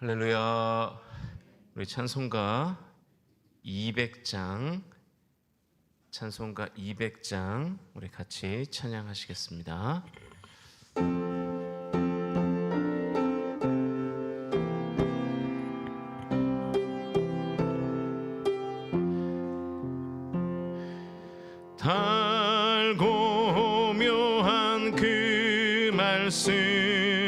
할렐루야. 우리 찬송가 200장 찬송가 200장 우리 같이 찬양하시겠습니다. 달고 묘한 그 말씀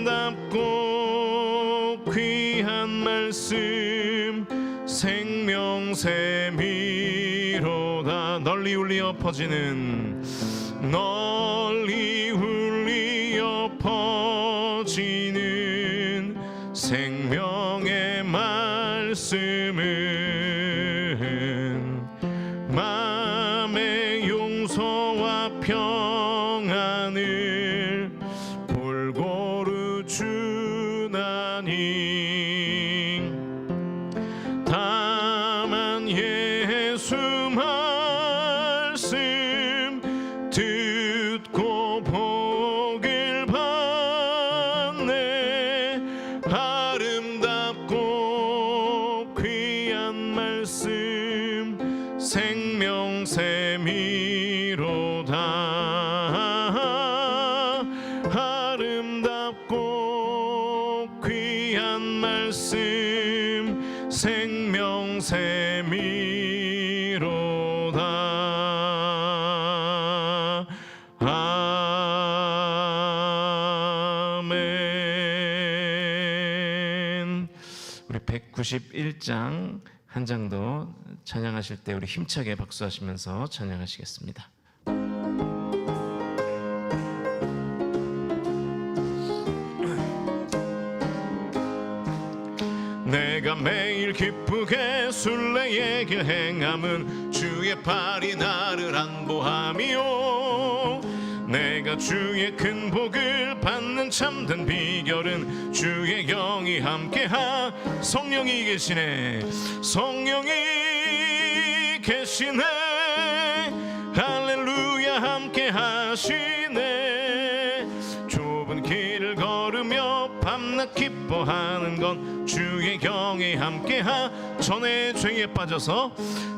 아름답고 귀한 말씀 생명세미로다. 널리 울리어 퍼지는 널리 울리어 퍼지는 생명의 말씀은 마음의 용서와 평안을 생명세미로다. 아름답고 귀한 말씀 생명세미로다. 아멘. 우리 191장 한 장도 찬양하실 때 우리 힘차게 박수하시면서 찬양하시겠습니다. 내가 매일 기쁘게 순례의 길 행함은 주의 팔이 나를 안보함이요 내가 주의 큰 복을 받는 참된 비결은 주의 영이 함께하 성령이 계시네. 성령이 계시네. 할렐루야 함께 하시네 밤낮 기뻐하는 건 주의 영이 함께하. 전에 죄에 빠져서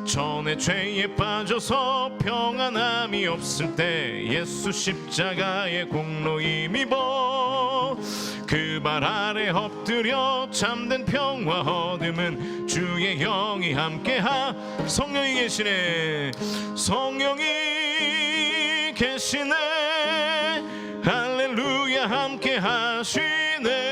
전에 죄에 빠져서 평안함이 없을 때 예수 십자가의 공로 힘입어 그발 아래 엎드려 참된 평화 얻음은 주의 영이 함께하. 성령이 계시네. 성령이 계시네. 할렐루야 함께 하시네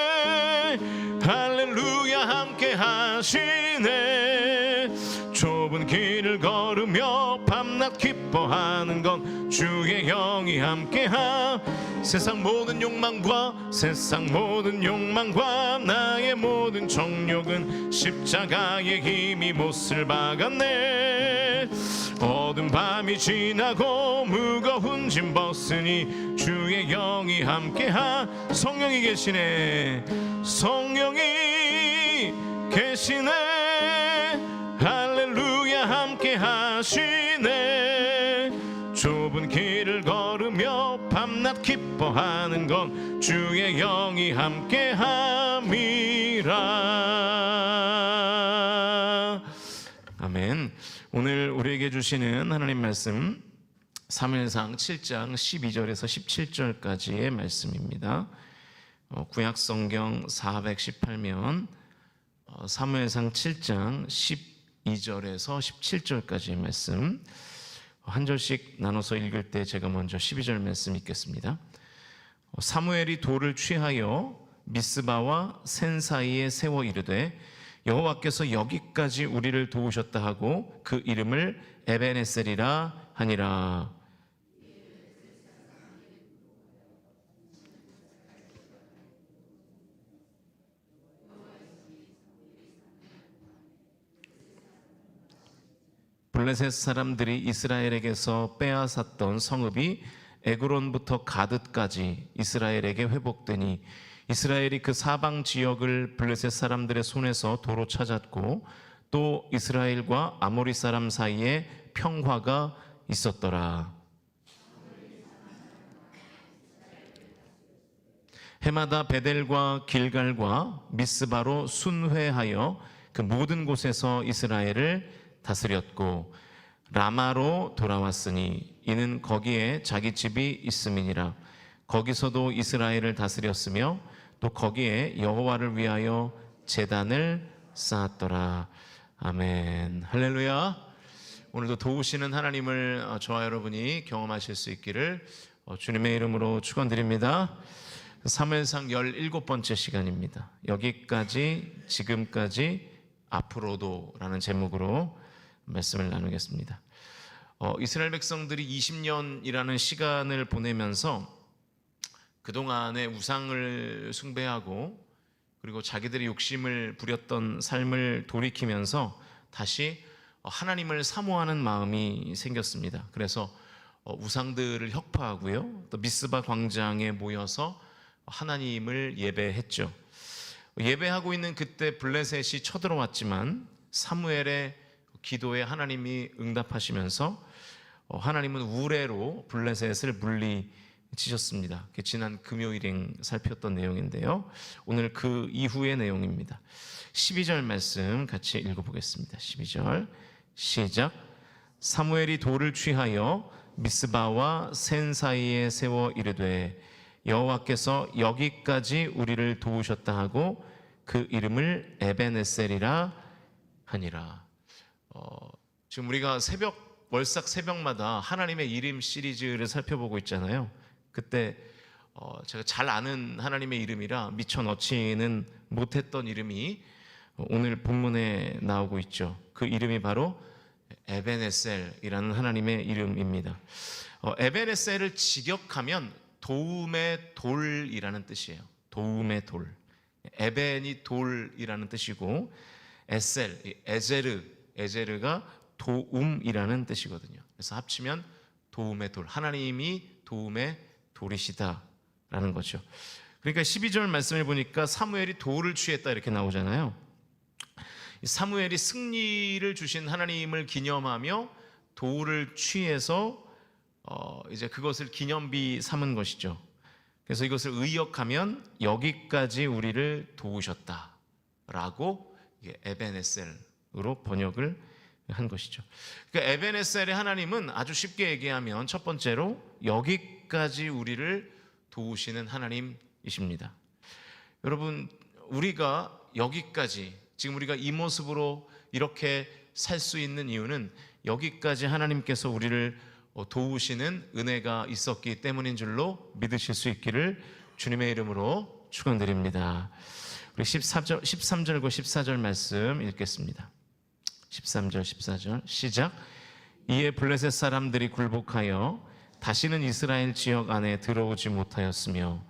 할렐루야 함께 하시네. 좁은 길을 걸으며 밤낮 기뻐하는 건 주의 영이 함께 하 세상 모든 욕망과 세상 모든 욕망과 나의 모든 정욕은 십자가의 힘이 못을 박았네 어두운 밤이 지나고 무거운 짐 벗으니 주의 영이 함께하 성령이 계시네. 성령이 계시네. 할렐루야 함께 하시네. 좁은 길을 걸으며 밤낮 기뻐하는 건 주의 영이 함께 함이라. 아멘 오늘 우리에게 주시는 하나님 말씀 사무엘상 7장 12절에서 17절까지의 말씀입니다. 어, 구약 성경 418면 어, 사무엘상 7장 12절에서 17절까지의 말씀 한 절씩 나눠서 읽을 때 제가 먼저 12절 말씀 읽겠습니다. 어, 사무엘이 돌을 취하여 미스바와 센 사이에 세워 이르되 여호와께서 여기까지 우리를 도우셨다 하고 그 이름을 에베네셀이라 하니라. 블레셋 사람들이 이스라엘에게서 빼앗았던 성읍이 에그론부터 가드까지 이스라엘에게 회복되니 이스라엘이 그 사방 지역을 블레셋 사람들의 손에서 도로 찾았고 또 이스라엘과 아모리 사람 사이에 평화가 있었더라. 해마다 베델과 길갈과 미스바로 순회하여 그 모든 곳에서 이스라엘을 다스렸고 라마로 돌아왔으니 이는 거기에 자기 집이 있음이니라 거기서도 이스라엘을 다스렸으며 또 거기에 여호와를 위하여 제단을 쌓았더라 아멘 할렐루야 오늘도 도우시는 하나님을 어, 저와 여러분이 경험하실 수 있기를 어, 주님의 이름으로 축원드립니다. 사무엘상 17번째 시간입니다. 여기까지 지금까지 앞으로도라는 제목으로 말씀을 나누겠습니다. 어, 이스라엘 백성들이 20년이라는 시간을 보내면서 그동안의 우상을 숭배하고 그리고 자기들의 욕심을 부렸던 삶을 돌이키면서 다시 하나님을 사모하는 마음이 생겼습니다. 그래서 어, 우상들을 혁파하고요. 또 미스바 광장에 모여서 하나님을 예배했죠. 예배하고 있는 그때 블레셋이 쳐들어왔지만 사무엘의 기도에 하나님이 응답하시면서 어, 하나님은 우레로 블레셋을 물리 치셨습니다. 그게 지난 금요일에 살폈던 내용인데요. 오늘 그 이후의 내용입니다. 12절 말씀 같이 읽어보겠습니다. 12절 시작. 사무엘이 돌을 취하여 미스바와 센 사이에 세워 이르되 여호와께서 여기까지 우리를 도우셨다 하고 그 이름을 에베네셀이라 하니라. 어, 지금 우리가 새벽 월삭 새벽마다 하나님의 이름 시리즈를 살펴보고 있잖아요. 그때 어, 제가 잘 아는 하나님의 이름이라 미처 넣지는 못했던 이름이 오늘 본문에 나오고 있죠. 그 이름이 바로 에베네셀이라는 하나님의 이름입니다. 어, 에베네셀을 직역하면 도움의 돌이라는 뜻이에요. 도움의 돌. 에벤이 돌이라는 뜻이고 에셀, 이 에제르, 에제르가 도움이라는 뜻이거든요. 그래서 합치면 도움의 돌. 하나님이 도움의 돌이시다라는 거죠. 그러니까 12절 말씀을 보니까 사무엘이 돌을 취했다 이렇게 나오잖아요. 이 사무엘이 승리를 주신 하나님을 기념하며 돌을 취해서 어 이제 그것을 기념비 삼은 것이죠. 그래서 이것을 의역하면 여기까지 우리를 도우셨다라고 에베네셀으로 번역을 한 것이죠. 그러니까 에베네셀의 하나님은 아주 쉽게 얘기하면 첫 번째로 여기까지 우리를 도우시는 하나님이십니다. 여러분 우리가 여기까지 지금 우리가 이 모습으로 이렇게 살 수 있는 이유는 여기까지 하나님께서 우리를 어, 도우시는 은혜가 있었기 때문인 줄로 믿으실 수 있기를 주님의 이름으로 축원드립니다. 우리 14절 13절과 14절 말씀 읽겠습니다. 13절 14절 시작. 이에 블레셋 사람들이 굴복하여 다시는 이스라엘 지역 안에 들어오지 못하였으며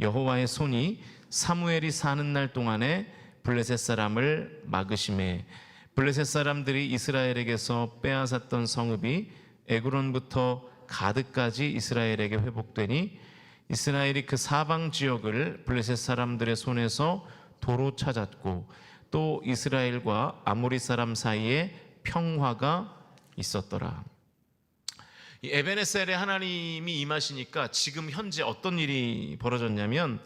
여호와의 손이 사무엘이 사는 날 동안에 블레셋 사람을 막으심에 블레셋 사람들이 이스라엘에게서 빼앗았던 성읍이 에그론부터 가드까지 이스라엘에게 회복되니 이스라엘이 그 사방 지역을 블레셋 사람들의 손에서 도로 찾았고 또 이스라엘과 아모리 사람 사이에 평화가 있었더라. 이 에베네셀의 하나님이 임하시니까 지금 현재 어떤 일이 벌어졌냐면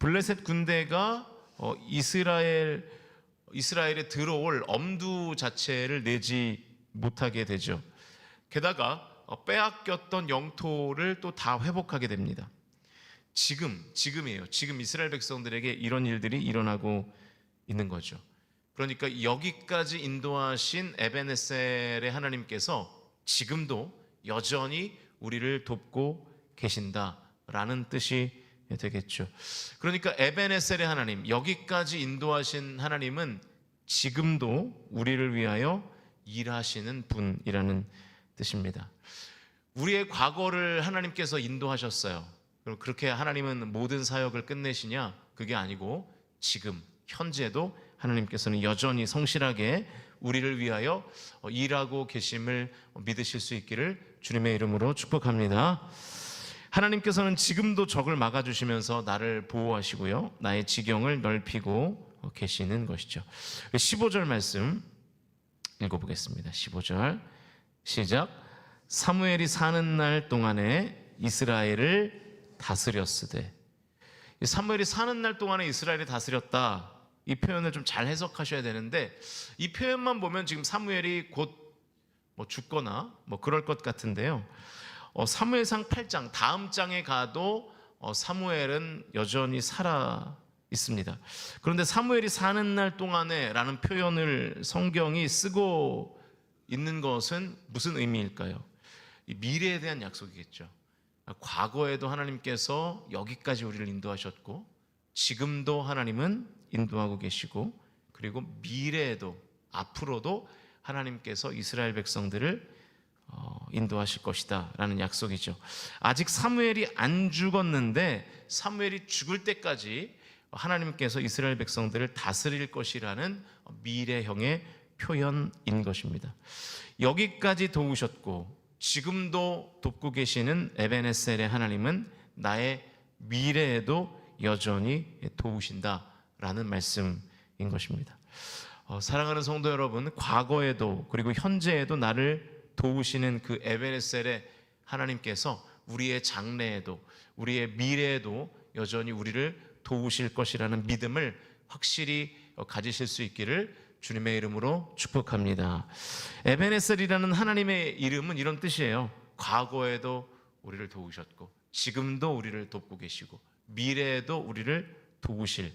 블레셋 군대가 어, 이스라엘 이스라엘에 들어올 엄두 자체를 내지 못하게 되죠. 게다가 어, 빼앗겼던 영토를 또 다 회복하게 됩니다. 지금 지금이에요. 지금 이스라엘 백성들에게 이런 일들이 일어나고 있는 거죠. 그러니까 여기까지 인도하신 에베네셀의 하나님께서 지금도 여전히 우리를 돕고 계신다라는 뜻이 되겠죠. 그러니까 에베네셀의 하나님, 여기까지 인도하신 하나님은 지금도 우리를 위하여 일하시는 분이라는 뜻입니다. 우리의 과거를 하나님께서 인도하셨어요. 그렇게 하나님은 모든 사역을 끝내시냐? 그게 아니고 지금 현재도 하나님께서는 여전히 성실하게 우리를 위하여 일하고 계심을 믿으실 수 있기를 주님의 이름으로 축복합니다. 하나님께서는 지금도 적을 막아주시면서 나를 보호하시고요. 나의 지경을 넓히고 계시는 것이죠. 15절 말씀 읽어보겠습니다. 15절 시작. 사무엘이 사는 날 동안에 이스라엘을 다스렸으되 이 사무엘이 사는 날 동안에 이스라엘이 다스렸다. 이 표현을 좀 잘 해석하셔야 되는데 이 표현만 보면 지금 사무엘이 곧 뭐 죽거나 뭐 그럴 것 같은데요. 어, 사무엘상 8장 다음 장에 가도 어, 사무엘은 여전히 살아 있습니다. 그런데 사무엘이 사는 날 동안에라는 표현을 성경이 쓰고 있는 것은 무슨 의미일까요? 이 미래에 대한 약속이겠죠. 과거에도 하나님께서 여기까지 우리를 인도하셨고 지금도 하나님은 인도하고 계시고 그리고 미래에도 앞으로도 하나님께서 이스라엘 백성들을 어, 인도하실 것이다라는 약속이죠. 아직 사무엘이 안 죽었는데 사무엘이 죽을 때까지 하나님께서 이스라엘 백성들을 다스릴 것이라는 미래형의 표현인 것입니다. 여기까지 도우셨고 지금도 돕고 계시는 에베네셀의 하나님은 나의 미래에도 여전히 도우신다 라는 말씀인 것입니다. 어, 사랑하는 성도 여러분, 과거에도 그리고 현재에도 나를 도우시는 그 에베네셀의 하나님께서 우리의 장래에도 우리의 미래에도 여전히 우리를 도우실 것이라는 믿음을 확실히 가지실 수 있기를 주님의 이름으로 축복합니다. 에베네셀이라는 하나님의 이름은 이런 뜻이에요. 과거에도 우리를 도우셨고 지금도 우리를 돕고 계시고 미래에도 우리를 도우실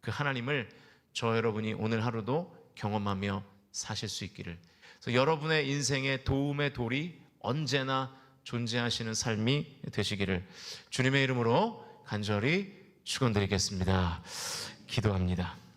그 하나님을 저 여러분이 오늘 하루도 경험하며 사실 수 있기를 그래서 여러분의 인생의 도움의 돌이 언제나 존재하시는 삶이 되시기를 주님의 이름으로 간절히 축원드리겠습니다. 기도합니다.